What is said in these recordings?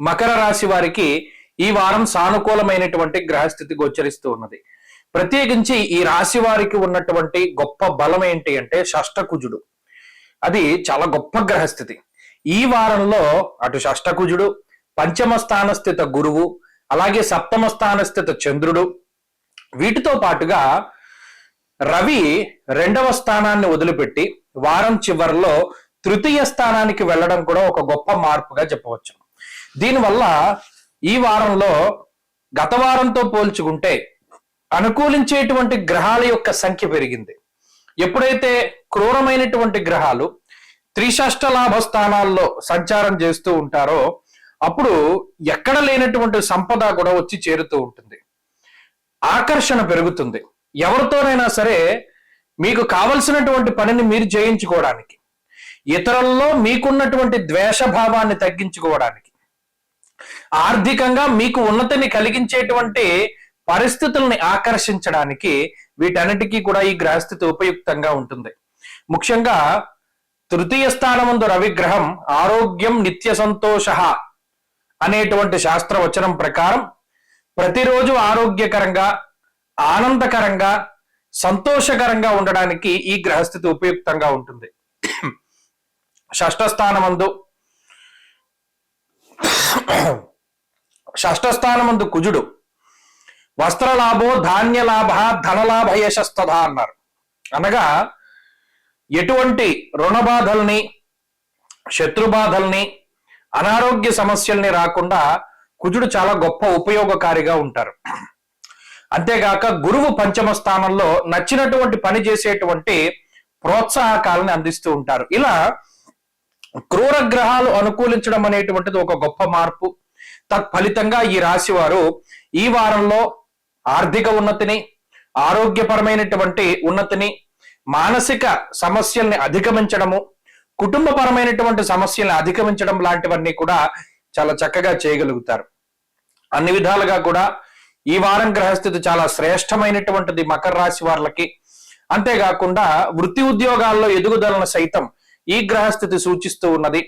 మకర రాశి వారికి ఈ వారం సానుకూలమైనటువంటి గ్రహస్థితి గోచరిస్తూ ఉన్నది. ప్రత్యేకించి ఈ రాశి వారికి ఉన్నటువంటి గొప్ప బలం ఏంటి అంటే షష్టకుజుడు. అది చాలా గొప్ప గ్రహస్థితి. ఈ వారంలో అటు షష్టకుజుడు పంచమ స్థానస్థిత గురువు అలాగే సప్తమ స్థానస్థిత చంద్రుడు. వీటితో పాటుగా రవి రెండవ స్థానాన్ని వదిలిపెట్టి వారం చివరిలో తృతీయ స్థానానికి వెళ్ళడం కూడా ఒక గొప్ప మార్పుగా చెప్పవచ్చు. దీనివల్ల ఈ వారంలో గత వారంతో పోల్చుకుంటే అనుకూలించేటువంటి గ్రహాల యొక్క సంఖ్య పెరిగింది. ఎప్పుడైతే క్రూరమైనటువంటి గ్రహాలు త్రిషష్ట లాభ స్థానాల్లో సంచారం చేస్తూ ఉంటారో అప్పుడు ఎక్కడ లేనటువంటి సంపద కూడా వచ్చి చేరుతూ ఉంటుంది. ఆకర్షణ పెరుగుతుంది. ఎవరితోనైనా సరే మీకు కావలసినటువంటి పనిని మీరు చేయించుకోవడానికి ఇతరుల్లో మీకున్నటువంటి ద్వేష భావాన్ని తగ్గించుకోవడానికి ఆర్థికంగా మీకు ఉన్నతిని కలిగించేటువంటి పరిస్థితుల్ని ఆకర్షించడానికి వీటన్నిటికీ కూడా ఈ గ్రహస్థితి ఉపయుక్తంగా ఉంటుంది. ముఖ్యంగా తృతీయ స్థానముందు రవిగ్రహం ఆరోగ్యం నిత్య సంతోష అనేటువంటి శాస్త్రవచనం ప్రకారం ప్రతిరోజు ఆరోగ్యకరంగా ఆనందకరంగా సంతోషకరంగా ఉండడానికి ఈ గ్రహస్థితి ఉపయుక్తంగా ఉంటుంది. షష్ఠ స్థానమందు షష్ఠస్థానమందు కుజుడు. వస్త్రలాభో ధాన్యలాభ ధనలాభ యశస్తథ అన్నారు. అనగా ఎటువంటి రుణబాధల్ని బాధల్ని శత్రు బాధల్ని అనారోగ్య సమస్యల్ని రాకుండా కుజుడు చాలా గొప్ప ఉపయోగకారిగా ఉంటారు. అంతేగాక గురువు పంచమ స్థానంలో నచ్చినటువంటి పని చేసేటువంటి ప్రోత్సాహకాలని అందిస్తూ ఉంటారు. ఇలా క్రూర గ్రహాలు అనుకూలించడం అనేటువంటిది ఒక గొప్ప మార్పు. తత్ఫలితంగా ఈ రాశి వారు ఈ వారంలో ఆర్థిక ఉన్నతిని ఆరోగ్యపరమైనటువంటి ఉన్నతిని మానసిక సమస్యల్ని అధిగమించడము కుటుంబపరమైనటువంటి సమస్యల్ని అధిగమించడం లాంటివన్నీ కూడా చాలా చక్కగా చేయగలుగుతారు. అన్ని విధాలుగా కూడా ఈ వారం గ్రహస్థితి చాలా శ్రేష్టమైనటువంటిది మకర రాశి వాళ్ళకి అంతేకాకుండా వృత్తి ఉద్యోగాల్లో ఎదుగుదలను సైతం ఈ గ్రహస్థితి సూచిస్తూ ఉన్నది.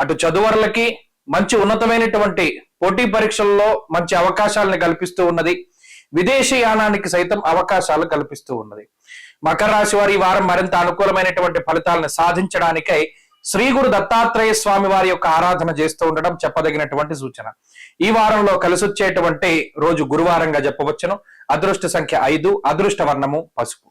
అటు చదువర్లకి మంచి ఉన్నతమైనటువంటి పోటీ పరీక్షల్లో మంచి అవకాశాలను కల్పిస్తూ ఉన్నది. విదేశీ యానానికి సైతం అవకాశాలు కల్పిస్తూ ఉన్నది. మకర రాశి వారి వారం మరింత అనుకూలమైనటువంటి ఫలితాలను సాధించడానికై శ్రీ గురు దత్తాత్రేయ స్వామి వారి యొక్క ఆరాధన చేస్తూ ఉండడం చెప్పదగినటువంటి సూచన. ఈ వారంలో కలిసొచ్చేటువంటి రోజు గురువారంగా చెప్పవచ్చును అదృష్ట సంఖ్య ఐదు అదృష్ట వర్ణము పసుపు.